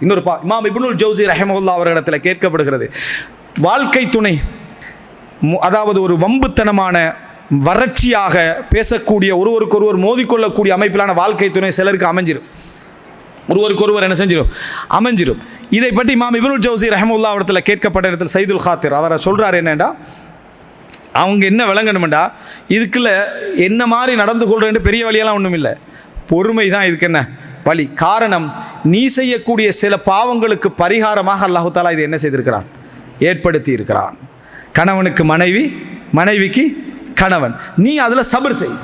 இன்னொரு பா இமாம் இப்னுல் ஜவுசி ரஹமவுல்லா அவர்களிடத்தில் கேட்கப்படுகிறது. வாழ்க்கை துணை மு- அதாவது ஒரு வம்புத்தனமான வறட்சியாக பேசக்கூடிய ஒருவருக்கொருவர் மோதிக்கொள்ளக்கூடிய அமைப்பிலான வாழ்க்கை துணை சிலருக்கு அமைஞ்சிரும். ஒருவருக்கொருவர் என்ன செஞ்சிடும் அமைஞ்சிடும் இதை பற்றி இமாம் இப்னுல் ஜவுசி ரஹமுல்லா இடத்துல கேட்கப்பட்ட இடத்துல சைதுல் ஹாத்திர் அவரை சொல்கிறார் என்னென்னா அவங்க என்ன விளங்கணுமெண்டா? இதுக்குள்ள என்ன மாதிரி நடந்து கொள்றேன்னு பெரிய வழியெல்லாம் ஒன்றும் இல்லை பொறுமை தான் இதுக்கு என்ன? வழி காரணம் நீ செய்யக்கூடிய சில பாவங்களுக்கு பரிகாரமாக அல்லாஹு தாலா இது என்ன செய்திருக்கிறான்? ஏற்படுத்தி இருக்கிறான் கணவனுக்கு மனைவி மனைவிக்கு கணவன். நீ அதில் சபர் செய்.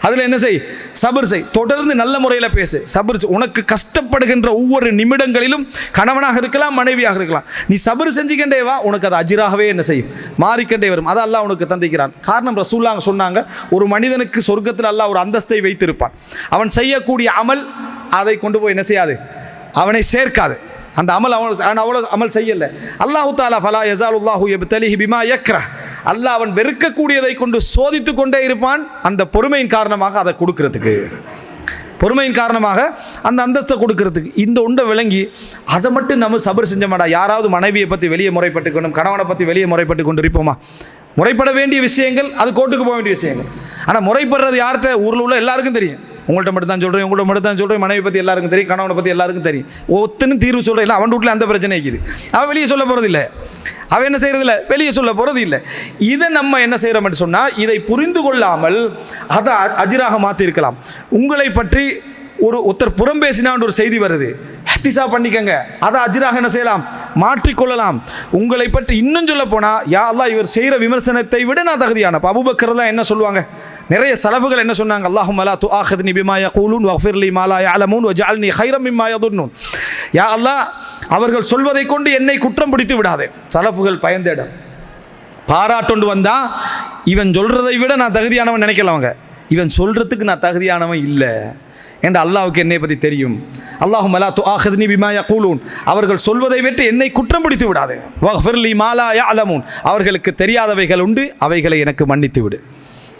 அதில் என்ன செய்? சபர் செய். தொடர்ந்து நல்ல முறையில் பேசு. சபர் செய். உனக்கு கஷ்டப்படுகின்ற ஒவ்வொரு நிமிடங்களிலும் கணவனாக இருக்கலாம் மனைவியாக இருக்கலாம். நீ சபர் செஞ்சுக்கிட்டே வா உனக்கு அது அஜிராகவே என்ன செய்யும்? மாறிக்கண்டே வரும். அதை அல்லாஹ் உனக்கு தந்திக்கிறான். காரணம் ரசூல்லாங்க சொன்னாங்க ஒரு மனிதனுக்கு சொர்க்கத்தில் அல்லாஹ் ஒரு அந்தஸ்தை வைத்திருப்பான். அவன் செய்யக்கூடிய அமல் அதை கொண்டு போய் என்ன செய்யாது? அவனை சேர்க்காது. அந்த அமல் அவன் அவன் அவ்வளோ அமல் செய்யல. அல்லாஹு தாலா ஃபலா யசாலுல்லாஹு எப்தலிஹி பிமா யக்ரா அல்லாஹ் அவன் வெறுக்கக்கூடியதை கொண்டு சோதித்து கொண்டே இருப்பான். அந்த பொறுமையின் காரணமாக அதை கொடுக்கறதுக்கு. பொறுமையின் காரணமாக அந்த அந்தஸ்தை கொடுக்கறதுக்கு. இந்த உண்டை விளங்கி அதை மட்டும் நம்ம சபர் செஞ்ச மாட்டா யாராவது மனைவியை பற்றி வெளியே முறைப்பட்டுக்கணும் கணவனை பற்றி வெளியே முறைப்பட்டு கொண்டு இருப்போமா முறைப்பட வேண்டிய விஷயங்கள் அது கோர்ட்டுக்கு போக வேண்டிய விஷயங்கள். ஆனால் முறைப்படுறது யார்கிட்ட? ஊரில் உள்ள எல்லாருக்கும் தெரியும். உங்கள்கிட்ட மட்டும் தான் சொல்கிறேன் உங்கள்கிட்ட மட்டும் தான் சொல்கிறேன் மனைவி பற்றி எல்லாருக்கும் தெரியும் கணவனை பற்றி எல்லாருக்கும் தெரியும். ஒத்துன்னு தீர்வு சொல்கிறேன் இல்லை அவன் வீட்டில் அந்த பிரச்சனை இருக்குது. அவன் வெளியே சொல்ல போகிறது இல்லை. அவன் என்ன செய்கிறது இல்லை? வெளியே சொல்ல போகிறது இல்லை. இதை நம்ம என்ன செய்கிறோம்னு சொன்னால் இதை புரிந்து கொள்ளாமல் அதை அஜிராக மாற்றிருக்கலாம் உங்களை பற்றி ஒரு ஒருத்தர் புறம் பேசினான்னு ஒரு செய்தி வருது. ஹத்திசா பண்ணிக்கங்க. அதை அஜிராக என்ன செய்யலாம்? மாற்றிக்கொள்ளலாம். உங்களை பற்றி இன்னும் சொல்ல போனால் யா அல்லா இவர் செய்கிற விமர்சனத்தை விட நான் தகுதியான அபுபக்கர்லாம் என்ன சொல்லுவாங்க? நிறைய செலவுகள் என்ன சொன்னாங்க? அல்லாஹும் அலா து ஆஹத் பிமா யகூலூன் வஃபிர்லி மாலா யஅலமூன் வஜஅல்னி கைரம் மிம்மா யதுன்னூன் யா அல்லாஹ் அவர்கள் சொல்வதை கொண்டு என்னை குற்றம் பிடித்து விடாதே. சலப்புகள் பயந்த இடம். பாராட்டொண்டு வந்தால் இவன் சொல்கிறதை விட நான் தகுதியானவன் நினைக்கலவங்க இவன் சொல்கிறதுக்கு நான் தகுதியானவன் இல்லை என்று அல்லாவுக்கு என்னை பற்றி தெரியும். அல்லாஹும் அலா து ஆஹதினி பிமா யகூலூன் அவர்கள் சொல்வதை விட்டு என்னை குற்றம் பிடித்து விடாது. வஃபிர்லி மாலா அலமூன் அவர்களுக்கு தெரியாதவைகள் உண்டு அவைகளை எனக்கு மன்னித்து விடு.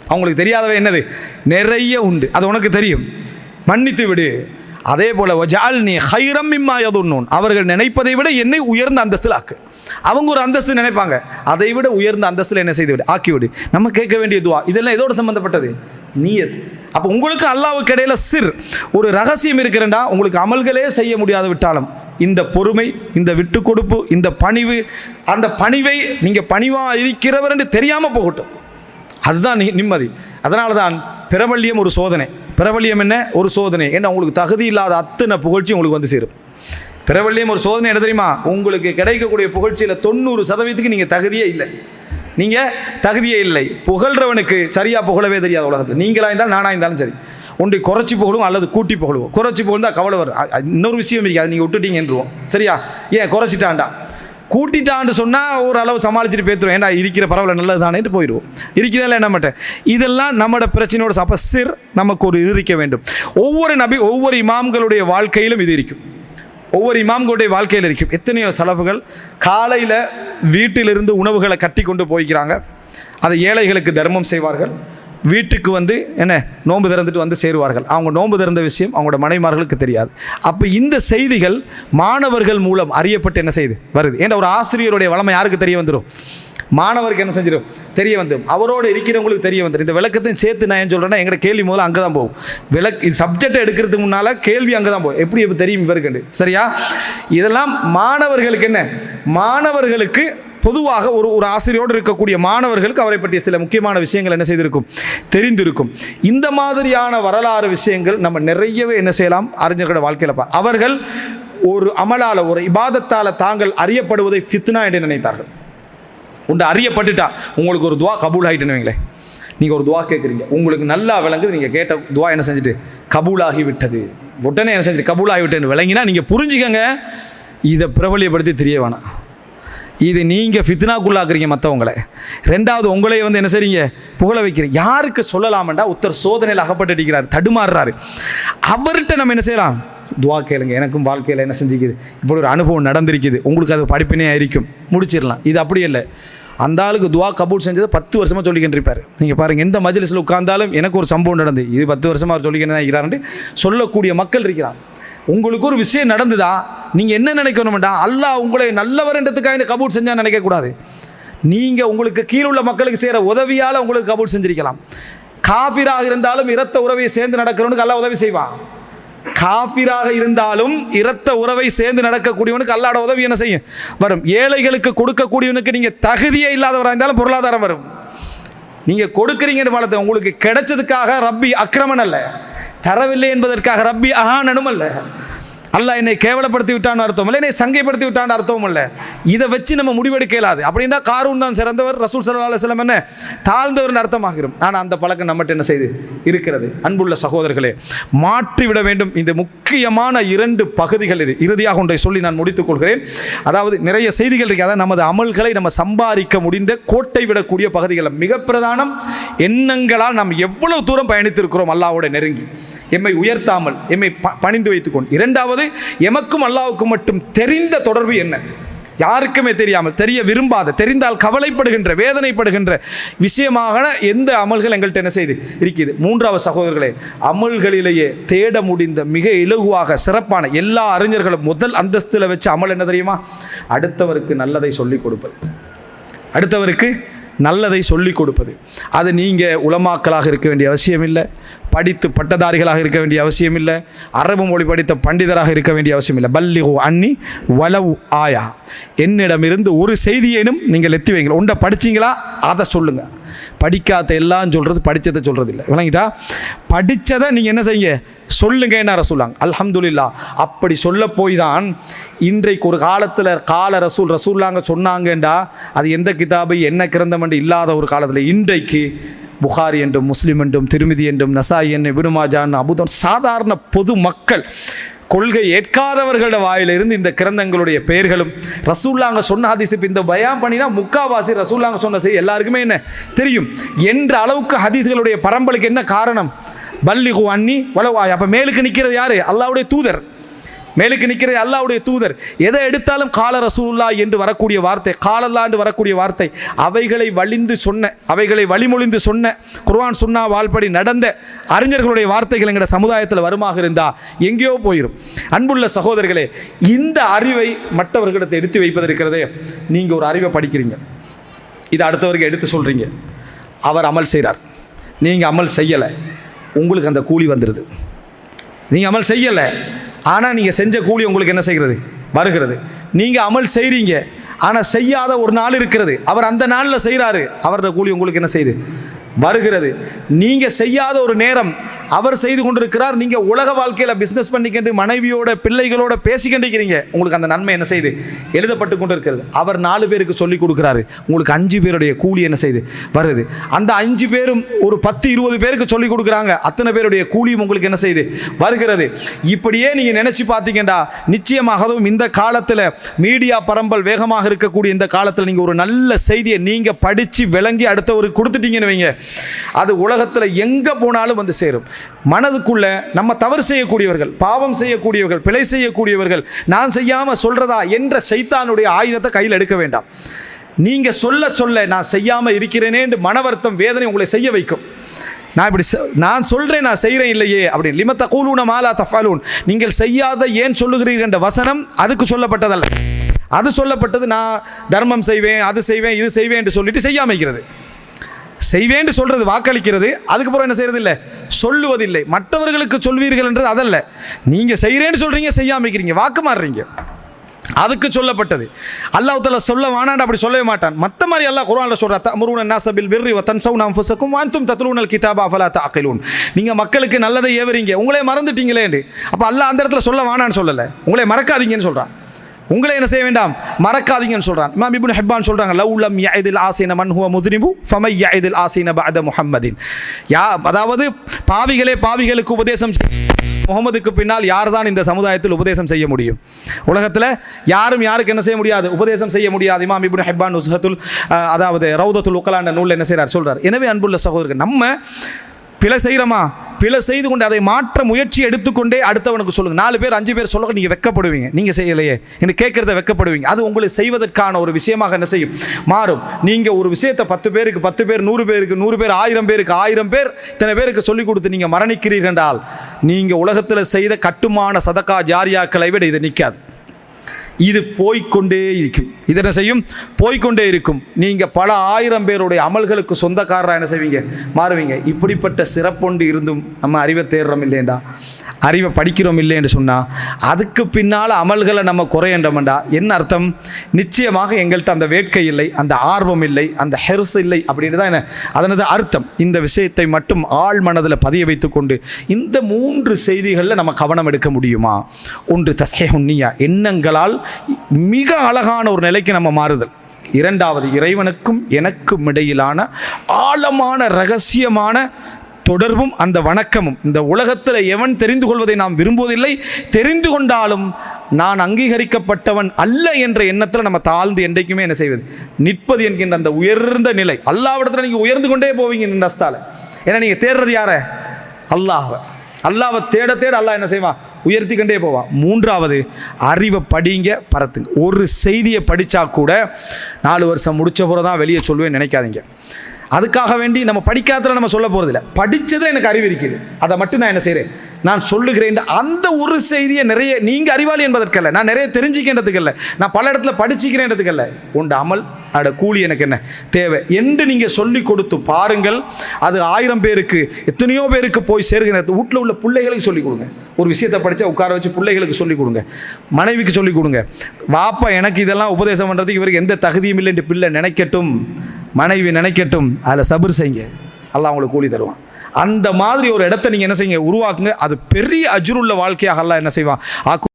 அவங்களுக்கு தெரியாதவை என்னது? நிறைய உண்டு. அது உனக்கு தெரியும். மன்னித்து விடு. அதே போல வஜால் நீ ஹைரம் இம்மா எதுன்னு அவர்கள் நினைப்பதை விட என்னை உயர்ந்த அந்தஸ்தில் ஆக்கு. அவங்க ஒரு அந்தஸ்து நினைப்பாங்க. அதை விட உயர்ந்த அந்தஸ்தில் என்ன செய்து விடு. ஆக்கிவிடு நம்ம கேட்க வேண்டிய துவா இதெல்லாம் எதோடு சம்மந்தப்பட்டது நீயத். அப்போ உங்களுக்கு அல்லாவுக்கு இடையில சிர். ஒரு ரகசியம் இருக்கிறண்டா உங்களுக்கு அமல்களே செய்ய முடியாது விட்டாலும் இந்த பொறுமை இந்த விட்டு கொடுப்பு இந்த பணிவு அந்த பணிவை நீங்கள் பணிவாக இருக்கிறவர் என்று தெரியாமல் போகட்டும். அதுதான் நி- நிம்மதி. அதனால தான் பிரபல்யம் ஒரு சோதனை. பிரபல்யம் என்ன? ஒரு சோதனை. ஏன்னா உங்களுக்கு தகுதி இல்லாத அத்தனை புகழ்ச்சி உங்களுக்கு வந்து சேரும். பிரபல்யம் ஒரு சோதனை என்ன தெரியுமா? உங்களுக்கு கிடைக்கக்கூடிய புகழ்ச்சியில் தொண்ணூறு சதவீதத்துக்கு நீங்கள் தகுதியே இல்லை. நீங்கள் தகுதியே இல்லை. புகழ்றவனுக்கு சரியாக புகழவே தெரியாது உலகத்தில். நீங்களாக இருந்தாலும் நானாக இருந்தாலும் சரி. ஒன்றை குறைச்சி புகழும் அல்லது கூட்டி புகழுவோம். குறைச்சி புகழ்ந்தால் கவலை வரும். இன்னொரு விஷயம் இருக்காது. அதை நீங்கள் விட்டுட்டீங்கன்றுவோம். சரியா? ஏன் குறைச்சிட்டான்டா? கூட்டிட்டான்னு சொன்னால் ஓரளவு சமாளிச்சுட்டு பேத்துருவோம். ஏன்னா இருக்கிற பரவாயில்ல நல்லது தானேட்டு போயிடுவோம் இருக்கிறதில்ல என்ன மாட்டேன்? இதெல்லாம் நம்மளோட பிரச்சனையோட சபசிர் நமக்கு ஒரு இது இருக்க வேண்டும். ஒவ்வொரு நபி ஒவ்வொரு இமாம்களுடைய வாழ்க்கையிலும் இது இருக்கும். ஒவ்வொரு இமாம்களுடைய வாழ்க்கையில் இருக்கும். எத்தனையோ செலவுகள் காலையில் வீட்டிலிருந்து உணவுகளை கட்டி கொண்டு போய்க்கிறாங்க. அதை ஏழைகளுக்கு தர்மம் செய்வார்கள். வீட்டுக்கு வந்து என்ன நோன்பு திறந்துட்டு வந்து சேருவார்கள். அவங்க நோன்பு திறந்த விஷயம் அவங்களோட மனைமார்களுக்கு தெரியாது. அப்போ இந்த செய்திகள் மாணவர்கள் மூலம் அறியப்பட்டு என்ன செய்யுது? வருது. ஏன்னா ஒரு ஆசிரியருடைய வளமை யாருக்கு தெரிய வந்துடும் மாணவருக்கு என்ன செஞ்சிடும் தெரிய வந்துடும் அவரோட இருக்கிறவங்களுக்கு தெரிய வந்துடும் இந்த விளக்கத்தையும் சேர்த்து நான் ஏன் சொல்கிறேன்னா எங்களோட கேள்வி முதல்ல அங்கே தான் போகும். விளக்கு இது சப்ஜெக்டை எடுக்கிறதுக்கு முன்னால் கேள்வி அங்கே தான் போகும். எப்படி இப்போ தெரியும் இவருக்கு சரியா? இதெல்லாம் மாணவர்களுக்கு என்ன? மாணவர்களுக்கு பொதுவாக ஒரு ஒரு ஆசிரியரோடு இருக்கக்கூடிய மாணவர்களுக்கு அவரை பற்றிய சில முக்கியமான விஷயங்கள் என்ன செய்திருக்கும்? தெரிந்திருக்கும். இந்த மாதிரியான வரலாறு விஷயங்கள் நம்ம நிறையவே என்ன செய்யலாம்? அறிஞர்களோட வாழ்க்கையில் அவர்கள் ஒரு அமலால் ஒரு இபாதத்தால் தாங்கள் அறியப்படுவதை ஃபித்னா என்று நினைத்தார்கள். உண்டு அறியப்பட்டுட்டா உங்களுக்கு ஒரு துவா கபூல் ஆகிட்டுன்னு வைங்களேன் நீங்கள் ஒரு துவா கேட்குறீங்க உங்களுக்கு நல்லா விளங்குது நீங்கள் கேட்ட துவா என்ன செஞ்சுட்டு? கபூலாகி விட்டது உடனே என்ன செஞ்சுட்டு? கபூலாகி விட்டேன்னு விளங்கினா நீங்கள் புரிஞ்சுக்கங்க இதை பிரபலியப்படுத்தி தெரிய வேணாம். இது நீங்கள் ஃபித்னாக்குள்ளாக்குறீங்க மற்றவங்களை ரெண்டாவது உங்களையே வந்து என்ன செய்றீங்க? புகழ வைக்கிறீங்க. யாருக்கு சொல்லலாமண்டா ஒருத்தர் சோதனையில் அகப்பட்டுட்டிருக்கிறார் தடுமாறுறாரு. அவர்கிட்ட நம்ம என்ன செய்யலாம்? துவா கேளுங்க. எனக்கும் வாழ்க்கையில் என்ன செஞ்சுக்குது? இப்படி ஒரு அனுபவம் நடந்திருக்குது. உங்களுக்கு அது படிப்பினே இருக்கும் முடிச்சிடலாம். இது அப்படி இல்லை. அந்த ஆளுக்கு துவா கபூல் செஞ்சதை பத்து வருஷமாக சொல்லிக்கிட்டு இருப்பார் நீங்கள் பாருங்கள் எந்த மஜ்லிஸில் உட்கார்ந்தாலும் எனக்கு ஒரு சம்பவம் நடந்து. இது பத்து வருஷமாக அவர் சொல்லிக்கிட்டு தான் இருக்கிறாருன்ட்டு சொல்லக்கூடிய மக்கள் இருக்கிறான் உங்களுக்கு ஒரு விஷயம் நடந்துதா? நீங்கள் என்ன நினைக்கணும்டா? அல்லாஹ் உங்களை நல்லவர்ன்றதுக்காக கபூல் செஞ்சால் நினைக்கக்கூடாது நீங்கள் உங்களுக்கு கீழுள்ள மக்களுக்கு செய்கிற உதவியால் உங்களுக்கு கபூல் செஞ்சிருக்கலாம். காஃபிராக இருந்தாலும் இரத்த உறவை சேர்ந்து நடக்கிறவனுக்கு அல்லாஹ் உதவி செய்வான் காஃபிராக இருந்தாலும் இரத்த உறவை சேர்ந்து நடக்கக்கூடியவனுக்கு அல்லாட உதவி என்ன செய்யும்? வரும். ஏழைகளுக்கு கொடுக்கக்கூடியவனுக்கு நீங்கள் தகுதியே இல்லாதவராக இருந்தாலும் பொருளாதாரம் வரும். நீங்கள் கொடுக்குறீங்கன்னு பலத்தை உங்களுக்கு கிடைச்சதுக்காக ரப்பி அக்கிரமன் அல்ல. தரவில்லை என்பதற்காக ரப்பி அஹானனும் அல்ல. அல்ல என்னை கேவலப்படுத்தி விட்டான்னு அர்த்தம் இல்லை என்னை சங்கைப்படுத்தி விட்டான்னு அர்த்தம் இல்லை. இதை வச்சு நம்ம முடிவெடுக்க இயலாது அப்படின்னா காரூன் தான் சிறந்தவர் ரசூல் சல்லா அலுவலம் என்ன? தாழ்ந்தவர்னு அர்த்தமாகிறோம் ஆனால் அந்த பழக்கம் நம்மகிட்ட என்ன செய்து? இருக்கிறது. அன்புள்ள சகோதரர்களே மாற்றிவிட வேண்டும். இந்த முக்கியமான இரண்டு பகுதிகள் இது. இறுதியாக ஒன்றை சொல்லி நான் முடித்துக் கொள்கிறேன். அதாவது நிறைய செய்திகள் இருக்கு. அதாவது நமது அமல்களை நம்ம சம்பாதிக்க முடிந்த கோட்டை விடக்கூடிய பகுதிகள். மிக பிரதானம் எண்ணங்களால் நாம் எவ்வளவு தூரம் பயணித்திருக்கிறோம்? அல்லாவோட நெருங்கி. எம்மை உயர்த்தாமல் எம்மை ப- பணிந்து வைத்துக்கொண்டு. இரண்டாவது எமக்கும் அல்லாவுக்கும் மட்டும் தெரிந்த தொடர்பு என்ன? யாருக்குமே தெரியாமல் தெரிய விரும்பாத தெரிந்தால் கவலைப்படுகின்ற வேதனைப்படுகின்ற விஷயமாக எந்த அமல்கள் எங்கள்கிட்ட என்ன செய்து இருக்குது மூன்றாவது சகோதரர்களே அமல்களிலேயே தேட முடிந்த மிக இலகுவாக சிறப்பான எல்லா அறிஞர்களும் முதல் அந்தஸ்தில் வச்சு அமல் என்ன தெரியுமா? அடுத்தவருக்கு நல்லதை சொல்லிக் கொடுப்பது. அடுத்தவருக்கு நல்லதை சொல்லிக் கொடுப்பது. அது நீங்கள் உளமாக்கலாக இருக்க வேண்டிய அவசியம் இல்லை படித்து பட்டதாரிகளாக இருக்க வேண்டிய அவசியம் இல்லை அரபு மொழி படித்த பண்டிதராக இருக்க வேண்டிய அவசியம் இல்லை பல்லிஹு அன்னி வலவு ஆயா. என்னிடமிருந்து ஒரு செய்தியேனும் நீங்கள் எத்தி வைங்க உண்டை படிச்சீங்களா? அதை சொல்லுங்கள் படிக்காத எல்லாம் சொல்கிறது படித்ததை சொல்கிறது இல்லை விளங்கிட்டா? படித்ததை நீங்கள் என்ன செய்யுங்க? சொல்லுங்க என்ன சொல்லாங்க அல்ஹம்துலில்லா. அப்படி சொல்ல போய் தான் இன்றைக்கு ஒரு காலத்தில் கால ரசூல் ரசூல்லாங்க சொன்னாங்கண்டா. அது எந்த கிதாபு என்ன கிரந்தம் இல்லாத ஒரு காலத்தில். இன்றைக்கு புகாரி என்றும் முஸ்லீம் என்றும் திருமிதி என்றும் நசாய் என்னும் விடுமாஜான் அபுதம் சாதாரண பொது மக்கள் கொள்கை ஏற்காதவர்களோட வாயிலிருந்து இந்த கிரந்தங்களுடைய பெயர்களும் ரசூல்லாங்க சொன்ன ஹதீஸ் இப்போ இந்த பயான் பண்ணினா முக்காவாசி ரசூல்லாங்க சொன்ன செய்தி எல்லாருக்குமே என்ன தெரியும்? என்ற அளவுக்கு ஹதீஸ்களுடைய பரம்பலுக்கு என்ன காரணம்? பல்லிகு அன்னி வளவாய் அப்போ மேலுக்கு நிற்கிறது யார்? அல்லாவுடைய தூதர். மேலுக்கு நிற்கிறது அல்லாவுடைய தூதர் எதை எடுத்தாலும் கால ரசூல்லா என்று வரக்கூடிய வார்த்தை காலல்லா என்று வரக்கூடிய வார்த்தை அவைகளை வழிந்து சொன்ன அவைகளை வழிமொழிந்து சொன்ன குர்வான் சுன்னா வாழ்படி நடந்த அறிஞர்களுடைய வார்த்தைகள் எங்களோட சமுதாயத்தில் வருமாக இருந்தா எங்கேயோ போயிடும் அன்புள்ள சகோதரர்களே இந்த அறிவை மற்றவர்களிடத்தை எடுத்து வைப்பதற்கிறதே நீங்கள் ஒரு அறிவை படிக்கிறீங்க. இதை அடுத்தவருக்கு எடுத்து சொல்கிறீங்க அவர் அமல் செய்கிறார் நீங்கள் அமல் செய்யலை உங்களுக்கு அந்த கூலி வந்துடுது நீங்கள் அமல் செய்யலை ஆனால் நீங்கள் செஞ்ச கூலி உங்களுக்கு என்ன செய்கிறது? வருகிறது. நீங்கள் அமல் செய்கிறீங்க ஆனால் செய்யாத ஒரு நாள் இருக்கிறது. அவர் அந்த நாளில் செய்கிறாரு அவரோட கூலி உங்களுக்கு என்ன செய்யுது வருகிறது. நீங்கள் செய்யாத ஒரு நேரம் அவர் செய்து கொண்டிருக்கிறார். நீங்கள் உலக வாழ்க்கையில் பிஸ்னஸ் பண்ணிக்கிட்டு மனைவியோட பிள்ளைகளோட பேசிக்கிண்டிருக்கிறீங்க. உங்களுக்கு அந்த நன்மை என்ன செய்யுது எழுதப்பட்டு கொண்டு இருக்கிறது அவர் நாலு பேருக்கு சொல்லி கொடுக்குறாரு. உங்களுக்கு அஞ்சு பேருடைய கூலி என்ன செய்யுது வருது. அந்த அஞ்சு பேரும் ஒரு பத்து இருபது பேருக்கு சொல்லி கொடுக்குறாங்க. அத்தனை பேருடைய கூலியும் உங்களுக்கு என்ன செய்யுது வருகிறது. இப்படியே நீங்கள் நினச்சி பார்த்தீங்கன்னா நிச்சயமாக அதுவும் இந்த காலத்தில் மீடியா பரம்பல் வேகமாக இருக்கக்கூடிய இந்த காலத்தில் நீங்கள் ஒரு நல்ல செய்தியை நீங்கள் படித்து விளங்கி அடுத்தவருக்கு கொடுத்துட்டீங்கன்னு வைங்க. அது உலகத்தில் எங்கே போனாலும் வந்து சேரும். மனதுக்குள்ள நம்ம தவறு செய்யக்கூடியவர்கள் பாவம் செய்யக்கூடியவர்கள் பிழை செய்யக்கூடியவர்கள் நான் செய்யாமல் சொல்கிறதா என்ற சைத்தானுடைய ஆயுதத்தை கையில் எடுக்க வேண்டாம். நீங்கள் சொல்ல சொல்ல நான் செய்யாமல் இருக்கிறேனே என்று மன வருத்தம் வேதனை உங்களை செய்ய வைக்கும். நான் இப்படி செ- நான் சொல்கிறேன் நான் செய்கிறேன் இல்லையே அப்படின்னு. லிமத்த கூலூன மாலா தஃபாலூன். நீங்கள் செய்யாத ஏன் சொல்லுகிறீர்கள் என்ற வசனம் அதுக்கு சொல்லப்பட்டதல்ல. அது சொல்லப்பட்டது நான் தர்மம் செய்வேன் அது செய்வேன் இது செய்வேன் என்று சொல்லிட்டு செய்யாமைக்கிறது செய்வேன்னு சொல்கிறது வாக்களிக்கிறது. அதுக்கப்புறம் என்ன செய்கிறது இல்லை சொல்லுவதில்லை. மற்றவர்களுக்கு சொல்வீர்கள் என்றது அதல்ல. நீங்கள் செய்கிறேன்னு சொல்கிறீங்க செய்யாம இருக்கிறீங்க. வாக்கு மாறுறீங்க. அதுக்கு சொல்லப்பட்டது. அல்லாஹ் சொல்ல வானாண்டு அப்படி சொல்லவே மாட்டான். மற்ற மாதிரி அல்லாஹ் குரானில் சொல்கிறா தஅமுருன நாசபில் விர்ரி பிர்ரி வ தன்சவுன அன்ஃபுஸக்கும் வ அன்தும் தத்லூனல் கிதாப அஃபலா நீங்கள் மக்களுக்கு நல்லதை ஏவறீங்க. உங்களே மறந்துட்டீங்களேண்டு. அப்போ அல்லாஹ் அந்த இடத்துல சொல்ல வானான்னு சொல்லலை. உங்களே மறக்காதீங்கன்னு சொல்கிறான் உங்களை என்ன செய்ய வேண்டாம்? மறக்காதீங்கன்னு சொல்றான். இமாம் இப்னு ஹிப்பான் சொல்றாங்க லவ் லம் யஇதில் ஆசீன மன் ஹுவ முத்னிபு ஃபமை யஇதில் ஆசீன பஅத முஹம்மதின். யா அதாவது பாவிகளே பாவிகளுக்கு உபதேசம் முகமதுக்கு பின்னால் யார் தான் இந்த சமுதாயத்தில் உபதேசம் செய்ய முடியும்? உலகத்தில் யாரும் யாருக்கு என்ன செய்ய முடியாது? உபதேசம் செய்ய முடியாது. இமாம் இப்னு ஹிப்பான் உஸ்ஹத்துல் அதாவது ரவுதத்துல் உக்கலாண்ட நூலில் என்ன செய்கிறார் சொல்றார். எனவே அன்புள்ள சகோதரர்கள் நம்ம பிழை செய்கிறோமா பிழை செய்து கொண்டு அதை மாற்ற முயற்சி எடுத்துக்கொண்டே அடுத்தவனுக்கு சொல்லுங்கள் நாலு பேர் அஞ்சு பேர் சொல்ல நீங்கள் வெக்கப்படுவீங்க. நீங்கள் செய்யலையே. என்று கேட்குறத வெக்கப்படுவீங்க. அது உங்களை செய்வதற்கான ஒரு விஷயமாக என்ன செய்யும்? மாறும். நீங்கள் ஒரு விஷயத்தை பத்து பேருக்கு பத்து பேர் நூறு பேருக்கு நூறு பேர் ஆயிரம் பேருக்கு ஆயிரம் பேர் இத்தனை பேருக்கு சொல்லிக் கொடுத்து நீங்கள் மரணிக்கிறீர்கள் என்றால் நீங்கள் உலகத்தில் செய்த கட்டுமான சதக்கா ஜாரியாக்களை விட இது நிற்காது இது போய்க்கொண்டே இருக்கும். இது என்ன செய்யும்? போய்க்கொண்டே இருக்கும். நீங்கள் பல ஆயிரம் பேருடைய அமல்களுக்கு சொந்தக்காரராக என்ன செய்வீங்க? மாறுவீங்க. இப்படிப்பட்ட சிறப்பொண்டு இருந்தும் நம்ம அறிவை தேடுறோம் இல்லைண்டா அறிவை படிக்கிறோம் இல்லைன்னு சொன்னால் அதுக்கு பின்னால் அமல்களை நம்ம குறையண்டோம்டா என்ன அர்த்தம்? நிச்சயமாக எங்கள்கிட்ட அந்த வேட்கை இல்லை அந்த ஆர்வம் இல்லை அந்த ஹெர்ஸ் இல்லை அப்படின்னு தான் என்ன? அதனது அர்த்தம். இந்த விஷயத்தை மட்டும் ஆள் மனதில் பதிய வைத்துக்கொண்டு இந்த மூன்று செய்திகளில் நம்ம கவனம் எடுக்க முடியுமா? ஒன்று தசேஹுன்னியா எண்ணங்களால் மிக அழகான ஒரு நிலைக்கு நம்ம மாறுதல். இரண்டாவது இறைவனுக்கும் எனக்கும் இடையிலான ஆழமான ரகசியமான தொடர்பும் அந்த வணக்கமும். இந்த உலகத்தில் எவன் தெரிந்து கொள்வதை நாம் விரும்புவதில்லை. தெரிந்து கொண்டாலும் நான் அங்கீகரிக்கப்பட்டவன் அல்ல என்ற எண்ணத்தில் நம்ம தாழ்ந்து என்றைக்குமே என்ன செய்வது? நிற்பது என்கின்ற அந்த உயர்ந்த நிலை. அல்லாவிடத்தில் நீங்கள் உயர்ந்து கொண்டே போவீங்க இந்த அஸ்தால. ஏன்னா நீங்கள் தேடுறது யார? அல்லாஹ்வை. அல்லாவை தேட தேட அல்லாஹ் என்ன செய்வான்? உயர்த்தி கொண்டே போவான். மூன்றாவது அறிவை படிங்க பரத்துங்க. ஒரு செய்தியை படித்தா கூட நாலு வருஷம் முடிச்ச பிறகு தான் வெளியே சொல்லுவேன் நினைக்காதீங்க. அதுக்காக வேண்டி நம்ம படிக்காதல நம்ம சொல்ல போகிறதில்ல படித்ததை எனக்கு அறிவு இருக்குது. அதை மட்டும் நான் என்ன செய்கிறேன் நான் சொல்லுகிறேன் அந்த ஒரு செய்தியை நிறைய நீங்கள் அறிவாளி என்பதற்கல்ல. நான் நிறைய தெரிஞ்சிக்கின்றதுக்கல்ல. நான் பல இடத்துல படிச்சுக்கிறேன்றதுக்கல்ல. உண்டு அமல் அட கூலி எனக்கு என்ன? தேவை. என்று நீங்கள் சொல்லி கொடுத்து பாருங்கள். அது ஆயிரம் பேருக்கு எத்தனையோ பேருக்கு போய் சேர்கிற வீட்டில் உள்ள பிள்ளைகளுக்கு சொல்லிக் கொடுங்க. ஒரு விஷயத்தை படித்தா உட்கார வச்சு பிள்ளைகளுக்கு சொல்லிக் கொடுங்க. மனைவிக்கு சொல்லிக் கொடுங்க. வாப்பா எனக்கு இதெல்லாம் உபதேசம் பண்ணுறதுக்கு இவருக்கு எந்த தகுதியும் இல்லை என்று பிள்ளை நினைக்கட்டும். மனைவி நினைக்கட்டும் அதில் சபர் செய்யுங்க. அல்லாஹ் உங்களுக்கு கூலி தருவான். அந்த மாதிரி ஒரு இடத்த நீங்கள் என்ன செய்யுங்க உருவாக்குங்க. அது பெரிய அஜுருள்ள வாழ்க்கையாக அல்லாஹ் என்ன செய்வான்?